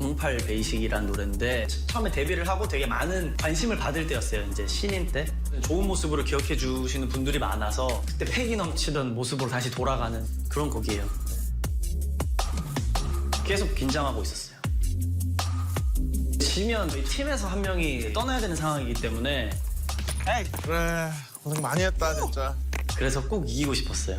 08 베이식이라는 노래인데 처음에 데뷔를 하고 되게 많은 관심을 받을 때였어요. 이제 신인 때 좋은 모습으로 기억해 주시는 분들이 많아서 그때 패기 넘치던 모습으로 다시 돌아가는 그런 곡이에요. 계속 긴장하고 있었어요. 지면 저희 팀에서 한 명이 떠나야 되는 상황이기 때문에 그래 고생 많이 했다 진짜. 그래서 꼭 이기고 싶었어요.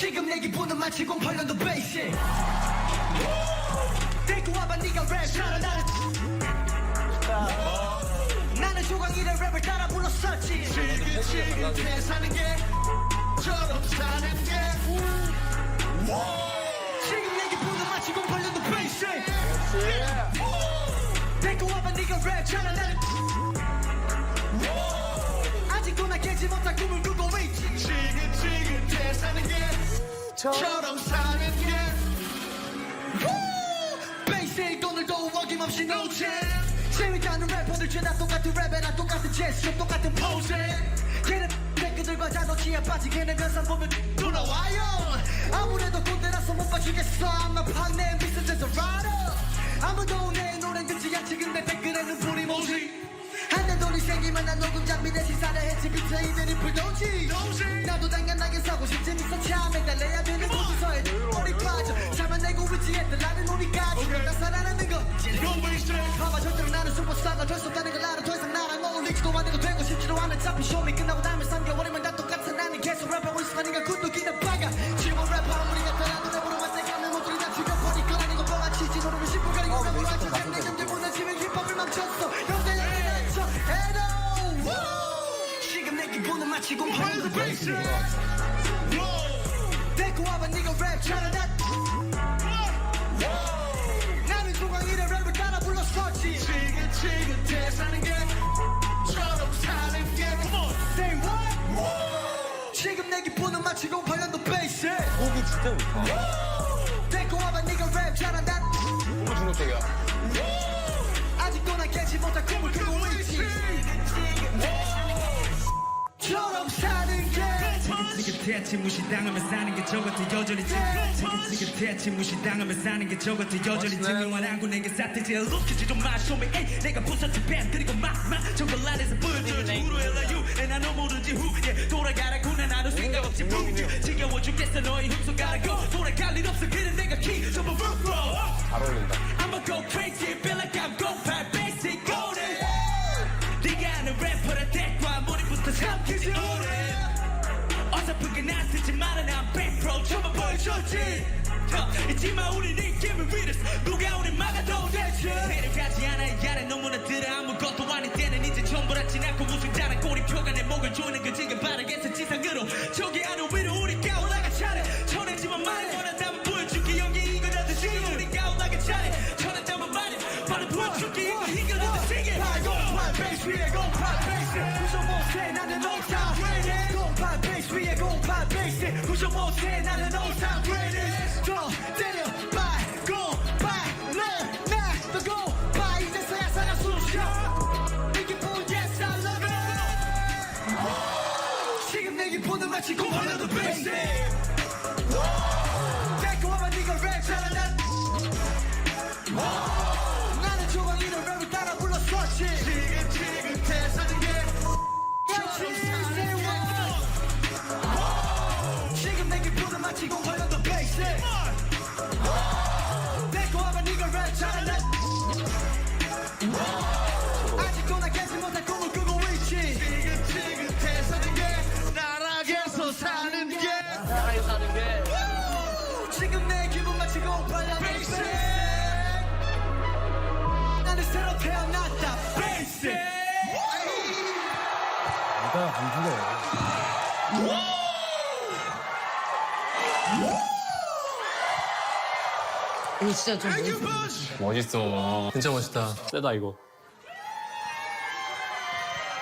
지금 내기 보는 마치 08년도 베이싱 데리고 와봐 네가 랩. 잘하 나는 나는 조광이의 랩을 따라 불렀었지 지긋지긋해 사는 게 저럼 사는 게. 지금 내기 보는 마치 08년도 베이싱 데리고 와봐 네가 랩. 잘하 나는 아직도 나 깨지 못한 꿈을 꾸고 있지. 게 저럼 사는 게 베이스에 오늘도 어김없이 no chance 재밌다는 래퍼들 죄다 똑같은 랩에 나 똑같은 제스처 똑같은 포즈. 걔네 댓글들과 자동치에 빠진 걔네 면상 보면 돌아와요. 아무래도 꼰대라서 못 봐주겠어. Name business as a writer 아무도 내 노래 듣지 않지. 근데 댓글에는 불이 모지? 한년 돈이 생기면 난 녹음 장비 내 시사를 했지 비트 이들이 불도지. 나도 당연하게 사고 싶지. 있어 참에 달래야 우리까지 나 살아나는 거 봐봐 절대로 나는 슈퍼스타가 될 수 없다는 걸 알아. 더 이상 나랑 어울리지도 않는 거 되고 싶지도 않은 잡히 쇼미 끝나고 나면 3개월이면 다 똑같아. 나는 계속 랩하고 있어 니가 굿뚝이나 빠가. 지워 랩 아무리 같아 나도 랩으로 만들가는 모두를 다 죽여버릴 거라는 거 뻥아치지 노름을 씹어가리고 나고 맞춰 내 점들보다 지금 힙합을 망쳤어. 형제 형제 나쳐 해도 지금 내 기분은 마치 공포는 베이스 잘한다 너무 중독적이야. 아직도 나 깨지 못한 꿈을 꾸고 있지. 처럼 사는 게. 지긋지긋해 무시당하며 사는 게 저것도 여전히 지긋지긋해 무시당하며 사는 게 저것도 여전히 증명만 하고 내게 사태지 루키지. 좀 마셔 me 내가 부서진 뱀 그리고 막막 정글 안에서 보여줘야지 후로 엘라 유 애나너 모르지 후 예, 돌아가라고 난 아무 생각 없이 묵 지겨워 죽겠어. 너의 흡속 가라고. 돌아갈 일 없어. 그래 내가 키 전부 불러 잘 어울린다. I'ma go crazy. Feel like I'm go by basic. Golden. 네가 아는 래퍼라 대과 머리부터 삼키지. 오래 어설프게 난 쓰지 마라 난 100% 처음 보여줬지. 어, 잊지마. 우리 느낌을 위해서 누가 우리 막아도 되지. 세력하지 않아. 야래 너무나 들어. 아무것도 아닌 때는 이제 전부라 지나 위에 08 베이스 95세 나는 올타 ready 08 베이스 위에 08 베이스 95세 나는 올타 ready 더 때려 by 너나더 go by. 이제서야 살아 숨쉬어 이게 뭐 yes I love it. 지금 내 기분은 마치 08년도 베이스 와봐 네가 랩 잘한다. 나 새로 태어났다 베이스 내가 안 죽어. 이거 진짜 좀 멋있어. 멋있어. 진짜 멋있다. 세다, 이거.